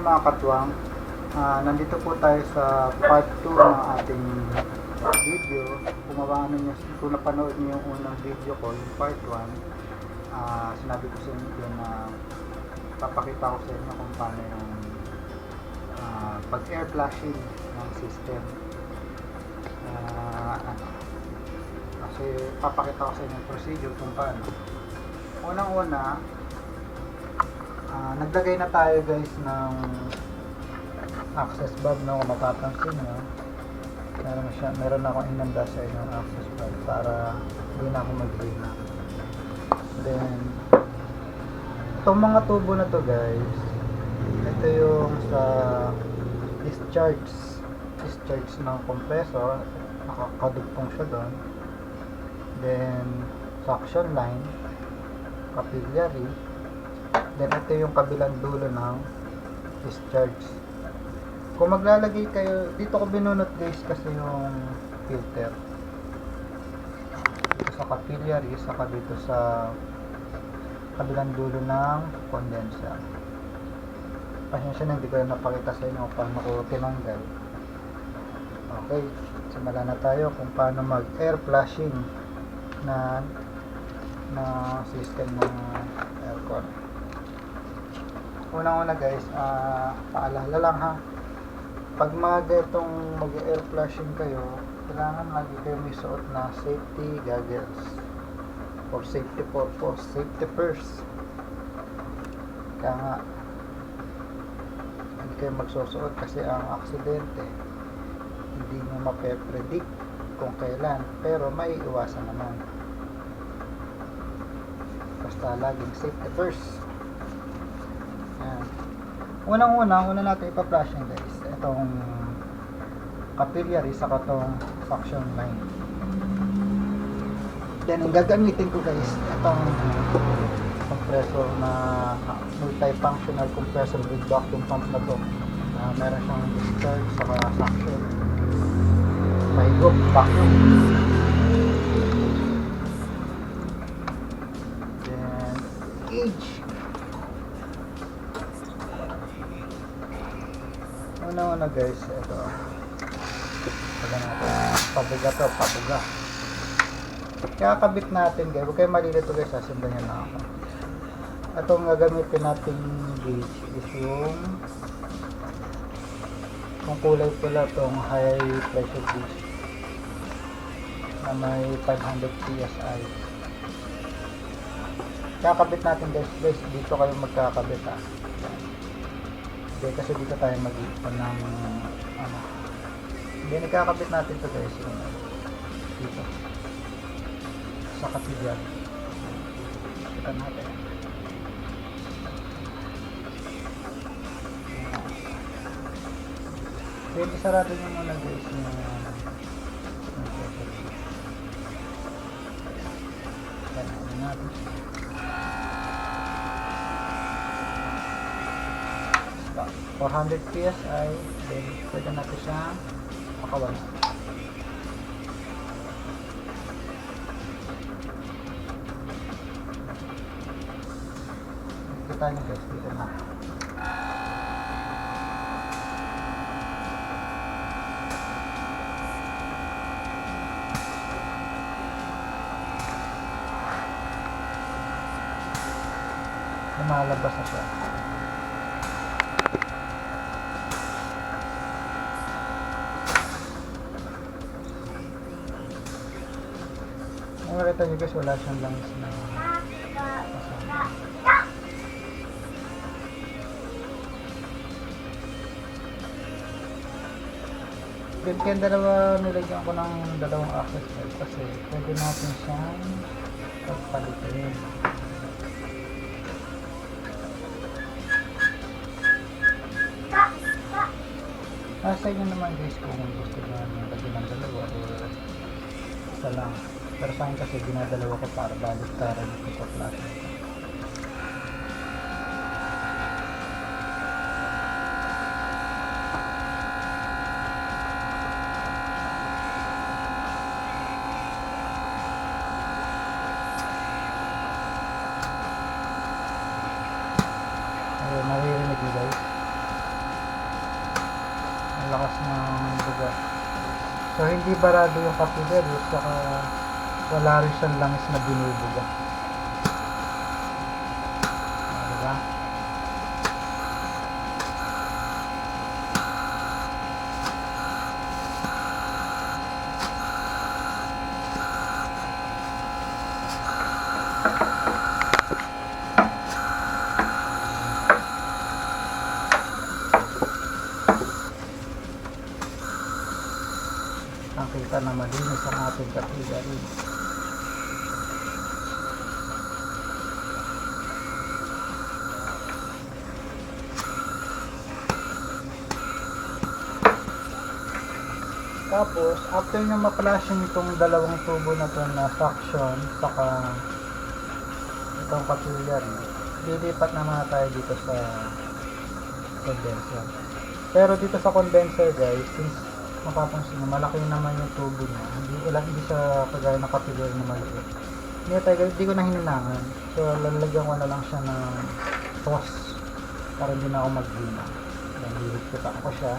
Gabi mga katwang. Ah, nandito po tayo sa part 2 ng ating video. Kung mabaano niyo, kung napanood niyo yung unang video ko, yung part 1, ah, sinabi ko sa inyo na papakita ko sa inyo kung paano yung ah, pag-air flushing ng system. Ano, kasi papakita ko sa inyo yung procedure kung paano. Unang-una, Ah, naglagay na tayo guys ng access valve no kung mapapansin nyo meron, siya, meron akong inanda sa inyong access valve para hindi na ako maghina then itong mga tubo na to guys ito yung sa discharge discharge ng compressor. Nakakadugtong siya doon. Then suction line capillary Then ito yung kabilang dulo ng discharge. Kung maglalagay kayo, dito ko binunot guys kasi yung filter. Dito sa capillary, saka dito sa kabilang dulo ng condenser. Pasensya na, hindi ko na napakita sa inyo paano ko tinanggal. Okay, simula na tayo kung paano mag air flushing na na system ng aircon unang-una guys, ah paalala lang ha. Pag mga ganitong mag-air flushing kayo, kailangan lagi kayo may suot na safety goggles for safety purpose, safety first. Kaya nga, hindi kayo magsusuot kasi ang aksidente hindi nyo mape-predict kung kailan, pero may iwasan naman. Basta laging safety first. Unang-una, una natin ipa-flushing guys. Itong capillary sa katong suction line. Then, ang gagamitin ko guys, itong compressor na multi-functional compressor with vacuum pump na to. Uh, meron siyang discharge saka suction. Mahigop, vacuum. Then, gauge. Una-una guys, ito. Paga natin. Pabuga to, pabuga. Kaya kabit natin guys. Huwag kayo malilito guys, sasundan nyo na ako. Itong gagamitin nating gauge is yung kung kulay pula tong high pressure gauge na may 500 psi. Kakabit natin guys, guys dito kayo magkakabit ha. Hindi kasi dito tayo mag-ipon ng ano. Hindi nagkakabit natin to guys yung dito. Sa katigyan. Kita natin. Pwede sarado nyo muna guys yung ano. yung 400 PSI then pwede natin siyang pakawan. Kita nyo guys dito na. Lumalabas na siya Ang makita nyo guys, wala siyang langis na. Then kaya dalawa nilagyan ko ng dalawang access file kasi pwede natin siyang pagpalitin. Nasa inyo naman guys kung gusto nyo lagyan ng dalawa or isa lang. Pero sa akin kasi ginadalawa ko para baliktaran sa klase. Ayun, naririnig video guys. Ang lakas ng buga. So hindi barado yung capillaries saka wala rin siyang langis na binubuga. Diba? Nakita na malinis ang ating capillaries. Tapos, after nyo ma-flashing itong dalawang tubo na to na suction, saka itong capillary, lilipat naman tayo dito sa condenser. Pero dito sa condenser guys, since mapapansin nyo, malaki naman yung tubo niya. Hindi, wala, hindi siya kagaya ng capillary na maliit. Hindi, tayo, hindi ko na hininangan. So, lalagyan ko na lang siya ng sauce para hindi na ako magbina. Then, hihigpit ako siya.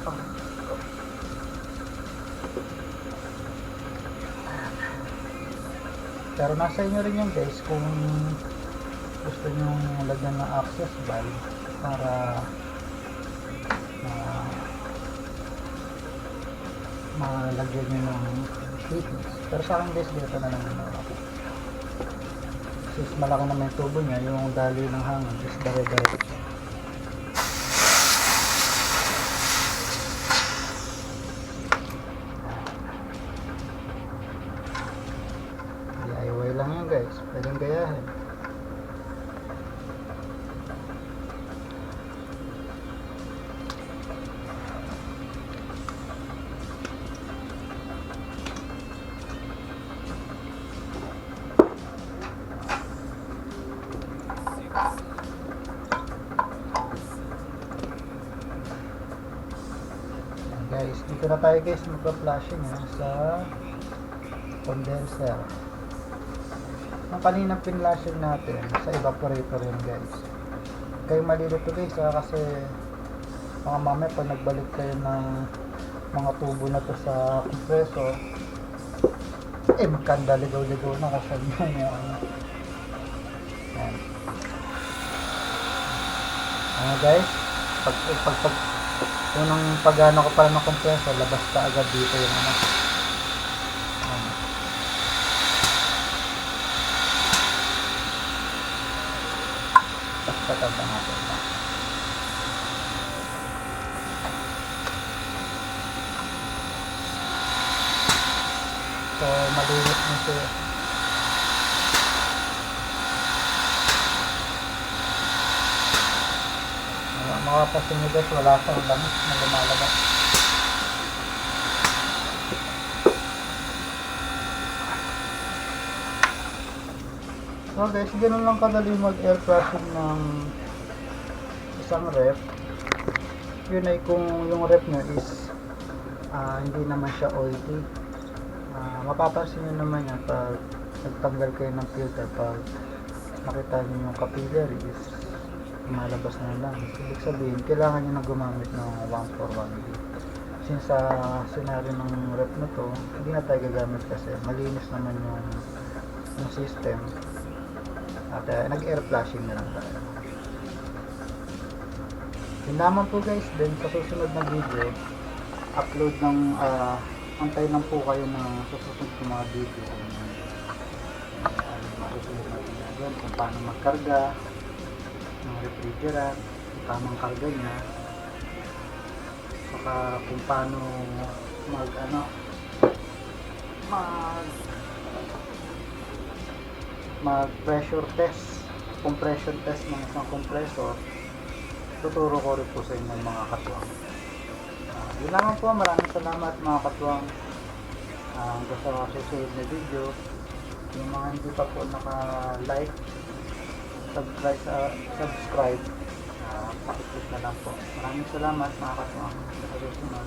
Pang Pero nasa inyo rin yan guys kung gusto nyo lagyan ng access valve para ma malagyan nyo ng fitness. Pero sa akin guys dito na lang ginawa ko. Since malaki naman yung tubo niya, yung dali ng hangin is dire-dire. Dito na tayo guys magpa-flashing sa condenser. Ang kaninang pinlashing natin sa evaporator yun guys. Kayo malilito guys ha, kasi mga mamaya pag nagbalik kayo ng mga tubo na to sa compressor eh magkanda ligaw-ligaw na kasi yung ano. Ayan. Ano guys, pag, pag, pag unang pagano ko pala ng compressor, labas ka agad dito yung ano. Tatanda natin. So, malinis nito. Mga makapasin nyo guys, wala siyang langis na lumalabas. So guys, ganun lang kadali mag-air freshen ng isang ref. Yun ay kung yung ref nyo is ah, hindi naman siya oily. Ah, mapapansin nyo naman yan pag nagtanggal kayo ng filter pag makita nyo yung capillary is lumalabas na lang. Ibig sabihin, kailangan nyo na gumamit ng 141D. Since sa scenario ng rep na to, hindi na tayo gagamit kasi malinis naman yung, yung system. At uh, nag-air flashing na lang tayo. Yun lamang po guys, then sa susunod na video, upload ng, ah, antay lang po kayo ng susunod ng mga video. Ano, masusunod natin gagawin, kung paano magkarga, refrigerant, tamang karga niya, saka kung paano mag ano mag mag pressure test. Compression test ng isang compressor tuturo ko rin po sa inyo mga katwang uh, yun lamang po. Maraming salamat mga katwang uh, hanggang sa susunod na video. Yung mga hindi pa po naka like subscribe uh, subscribe. Uh, pakiclick na lang po. Maraming salamat mga katwang sa susunod